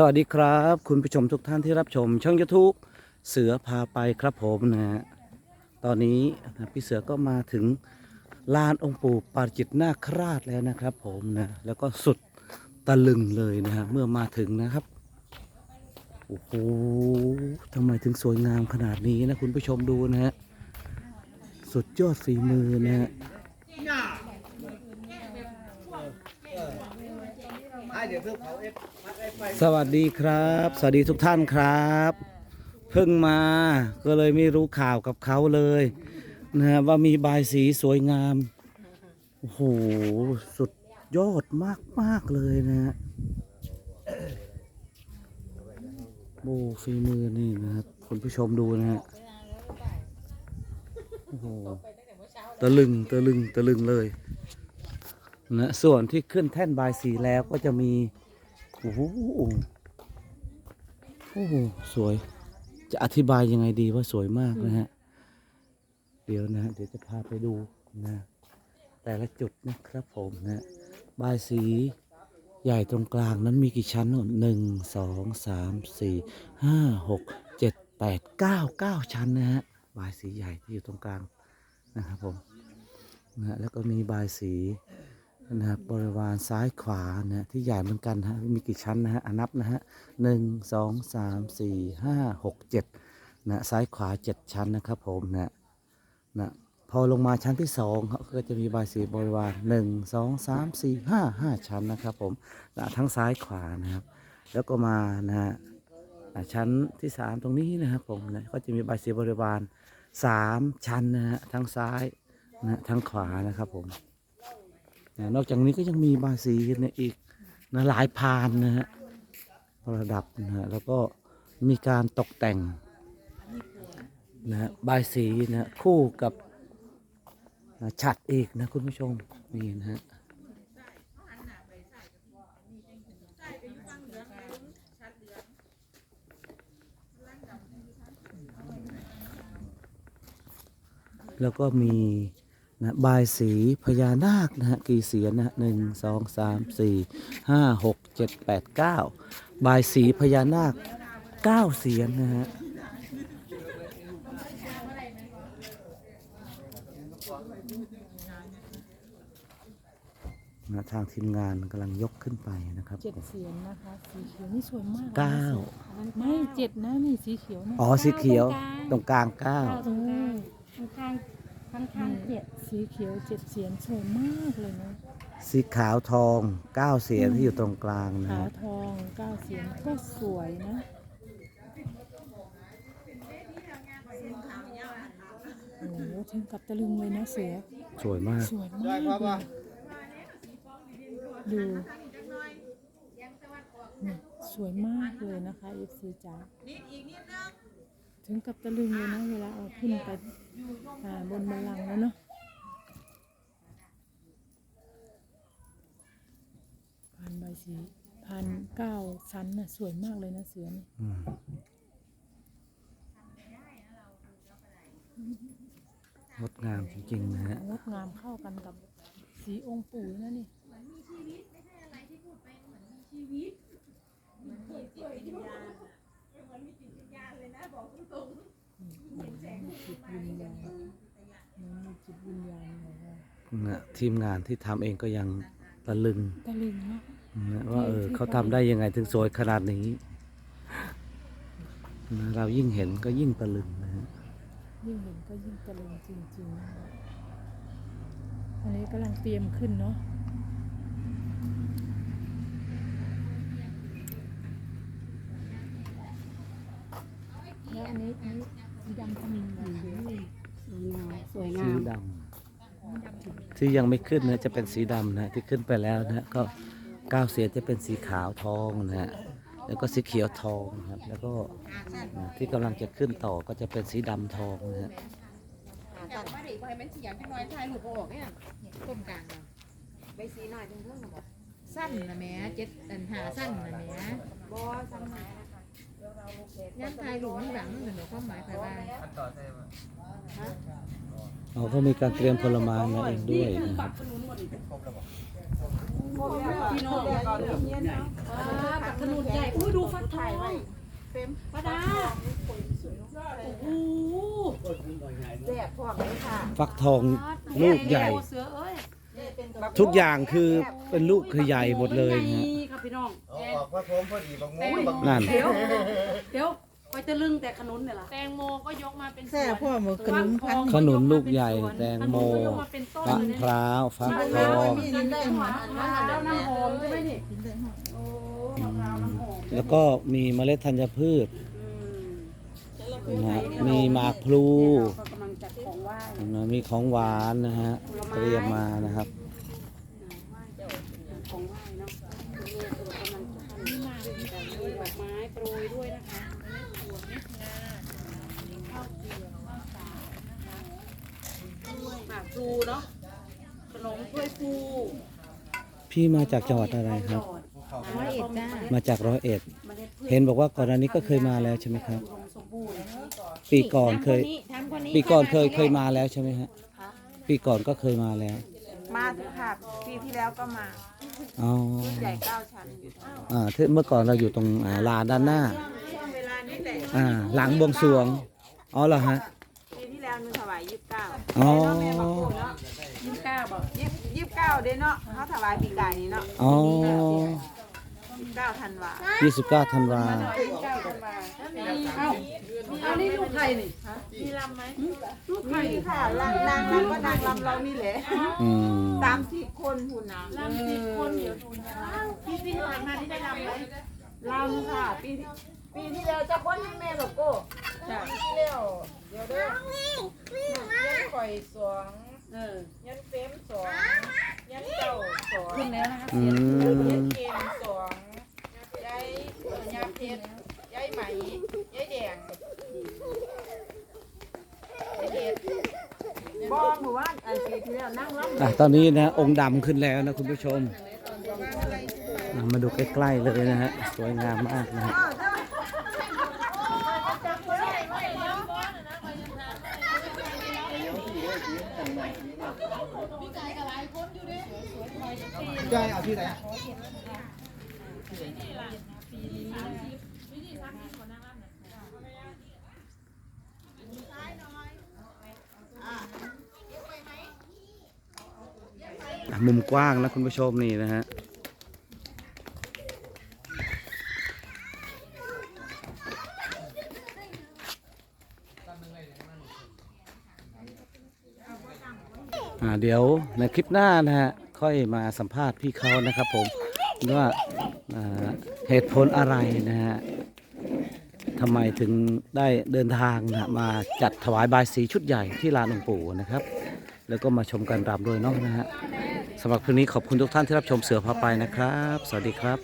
สวัสดีครับ คุณผู้ชมทุกท่านที่รับชม ช่อง YouTube เสือพาไปครับผมนะฮะตอนนี้นะพี่เสือก็มาถึงลานองค์ปู่ปาจิตนาคราชแล้วนะครับ ผมนะแล้วก็สุดตะลึงเลยนะฮะเมื่อมาถึงนะครับโอ้โหทำไมถึงสวยงามขนาดนี้นะคุณผู้ชมดูนะฮะสุดยอดฝีมือนะฮะ สวัสดีครับ สวัสดีทุกท่านครับ เพิ่งมาก็เลยไม่รู้ข่าวกับเขาเลยนะว่ามีบายสีสวยงาม โอ้โห สุดยอดมากมากเลยนะฮะโอ้ฝีมือนี่นะครับคุณผู้ชมดูนะฮะโอ้โหตะลึงตะลึงตะลึงเลย นะส่วนที่ขึ้นแท่นบายสีแล้วก็จะมีโอ้โหโอ้โหสวย จะอธิบายยังไงดีว่าสวยมากนะฮะ เดี๋ยวนะ เดี๋ยวจะพาไปดูนะ แต่ละจุดนะครับผมนะบายสีใหญ่ตรงกลางนั้นมีกี่ชั้นหนึ่งสองสามสี่ห้าหกเจ็ดแปดเก้าเก้าชั้นนะฮะบายสีใหญ่ที่อยู่ตรงกลางนะครับผมนะฮะแล้วก็มีบายสี นะครับบริวารซ้ายขวานะที่ใหญ่เหมือนกันฮะมีกี่ชั้นนะฮะนับนะฮะหนึ่งสองสามสี่ห้าหกเจ็ดนะซ้ายขวาเจ็ดชั้นนะครับผมนะนะพอลงมาชั้นที่สองเขาก็จะมีบายสีบริวารหนึ่งสองสามสี่ห้าห้าชั้นนะครับผมนะทั้งซ้ายขวานะครับ แล้วก็มานะฮะชั้นที่สามตรงนี้นะครับผมนะก็จะมีบายสีบริวารสามชั้นนะฮะทั้งซ้ายนะทั้งขวานะครับผม นะนอกจากนี้ก็ยังมีบาสีเนี่ยอีกนะหลายพานนะฮะประดับนะฮะแล้วก็มีการตกแต่งนะฮะบายสีนะฮะคู่กับนะฉัดอีกนะคุณผู้ชมนี่นะฮะแล้วก็มี นะบายสีพญานาคนะฮะกี่เสียนนะฮะหนึ่งสองสามสี่ห้าหกเจ็ดแปดเก้าบายสีพญานาคเก้าเสียนนะฮะนะทางทีมงานกำลังยกขึ้นไปนะครับเจ็ดเสียงนะคะสีเขียวนี่สวยมากเก้าไม่เจ็ดนะนี่สีเขียวนะอ๋อสีเขียวตรงกลางเก้าโอ้ข้าง ข้างข้างๆเจ็ดสีเขียวเจ็ดเสียงสวยมากเลยนะสีขาวทองเก้าเสียนที่อยู่ตรงกลางนะขาวฮะทองเก้าเสียงก็สวยนะโอ้โหถึงกับตะลึงเลยนะเสือ สวยมาก สวยมากเลยดูนี่สวยมากเลยนะคะเอฟซีจ๋าถึงกับตะลึงเลยนะเวลาเอาขึ้นไป อ่าบนบัลลังก์แล้วเนาะพันใบสีพันเก้าชั้นน่ะสวยมากเลยนะเสือนี่อืมงดงามจริงๆนะฮะ งดงามเข้ากันกับสีองค์ปู่นะนี่จิตวิญญาณเหมือนมีจิตวิญญาณเลย ว่านะทีมงานที่ทำเองก็ยังตะลึงตะลึงเนาะ นะว่าเออเขาทำได้ยังไงถึงสวยขนาดนี้นะเรายิ่งเห็นก็ยิ่งตะลึงนะฮะยิ่งเห็นก็ยิ่งตะลึงจริงๆนะคะอันนี้กำลังเตรียมขึ้นเนาะ แล้วอันนี้อันนี้สี ดำทำอยู่นี่สวยงามสวยสีงามดำที่ยังไม่ขึ้นนะจะเป็นสีดำนะที่ขึ้นไปแล้วนะก็ก้าวเสียนจะเป็นสีขาวทองนะฮะแล้วก็สีเขียวทองนะครับ แล้วก็นะที่กำลังจะขึ้นต่อก็จะเป็นสีดำทองนะฮะจากว่าดีกว่าให้มันเสียงจังน้อยถ่ายรูปบ่ออกเนี่ยต้มกลางน่ะใบสีหน่อยจังเพิ่งบอกสั้นนะแหม่เจ็ดอันหาสั้นนะแหม่บอซ้ำหาย ย่ำถ่ายรูปมันหลังมันเหนือความหมายไปว่าอ๋อก็มีการเตรียมผลไม้มาเองด้วยนะครับพี่น้องปักขนุนใหญ่อุ้ยดูไฟถ่ายไว้เต็มป้าดาโอ้โหแซ่บพร้อมเลยค่ะฟักทองลูกใหญ่เสือเอ้ยทุกอย่างคือเป็นลูกคือใหญ่หมดเลยนะฮะนี่ครับพี่น้ องเอาออกพระพรหมพอดีบางงูบางนั่น เดี๋ยวเดี๋ยวไปตะลึงแต่ขนุนเนี่ยล่ะแตงโมก็ยกมาเป็นแซ่พ่อหมกขนมพันขนุนลูกใหญ่แตงโมยกมาเป็นต้นมะเลยพร้าวฟักทองกินได้หมดมะพร้าวน้ำหอมใช่ไหมนี่กินได้หมดโอ้มะพร้าวน้ำหอมแล้วก็มีเมล็ดธัญพืชอืมนะฮะมีหมากพลูเราก็กำลังจัดของไหว้นะมีของหวานนะฮะเตรียมมานะครับ ของไหว้เนาะคุณแม่ตัวกำลังจะทำมีด อกไม้โปรยด้วยนะคะหมากพลูเนาะขนมถ้วยฟูพี่มาจากจังหวัดอะไรครับ ร้อยเอ็ดจ้ามาจากร้อยเอ็ด เมล็ดพืชเห็นบอกว่าก่อนหน้านี้ก็เคยมาแล้วใช่ไหมครับ อุดมสมบูรณ์ปีก่อนเคยทำคนนี้ปีก่อนเคยเคยมาแล้วใช่ไหมฮะปีก่อนก็เคยมาแล้ว มาเถอะค่ะปีที่แล้วก็มาอ๋อใหญ่เก้าชั้นอยู่อ่าที่เมื่อก่อนเราอยู่ตรงอ่าลานด้านหน้า ช่วงเวลานี้แหละอ่า หลังบวงสรวง อ๋อเหรอฮะ ปีที่แล้วนึงถวายยี่สิบเก้าอ๋อแม่บอกเนาะยี่สิบเก้าบอกยี่ยี่สิบเก้าเด้เนาะเขาถวายปีกายนี้เนาะอ๋อ ยี่สิบเก้าธันวายี่สิบเก้าธันวายี่สิบเก้าธันวาเอ้าเอานี่ลูกใครนี่ลูกพี่ค่ะนางนางนางก็นางลำเรานี่แหละอืมสามสิบคนหุ่นนะลำสิบคนเดี๋ยวดูปีที่ผ่านมาที่ได้ลำไหมลำค่ะ ปีที่ปีที่แล้วจะพ้นให้แม่บอกโก้จ้ะปีที่แล้วเดี๋ยวเด้อยันข่อยสวงเออยันเฟมสองยันเจ้าสองขึ้นแล้วนะคะอืมเกมสองยาย ยาเพชรยายไหมยายแดงยายเด็ดบอมหมู่บ้านอันปีที่แล้วนั่งร้องอะตอนนี้นะองค์ดำขึ้นแล้วนะคุณผู้ชมอะมาดูใกล้ๆเลยนะฮะสวยงามมากนะฮะยายเอาที่ไหน มุมกว้างนะคุณผู้ชมนี่นะฮะเดี๋ยวในคลิปหน้านะฮะ ค่อยมาสัมภาษณ์พี่เขานะครับผมว่า เหตุผลอะไรนะฮะทำไมถึงได้เดินทางนะมาจัดถวายบายสีชุดใหญ่ที่ลานองค์ปู่นะครับ แล้วก็มาชมการรำด้วยเนาะนะฮะสำหรับคืนนี้ขอบคุณทุกท่านที่รับชมเสือพาไปนะครับ สวัสดีครับ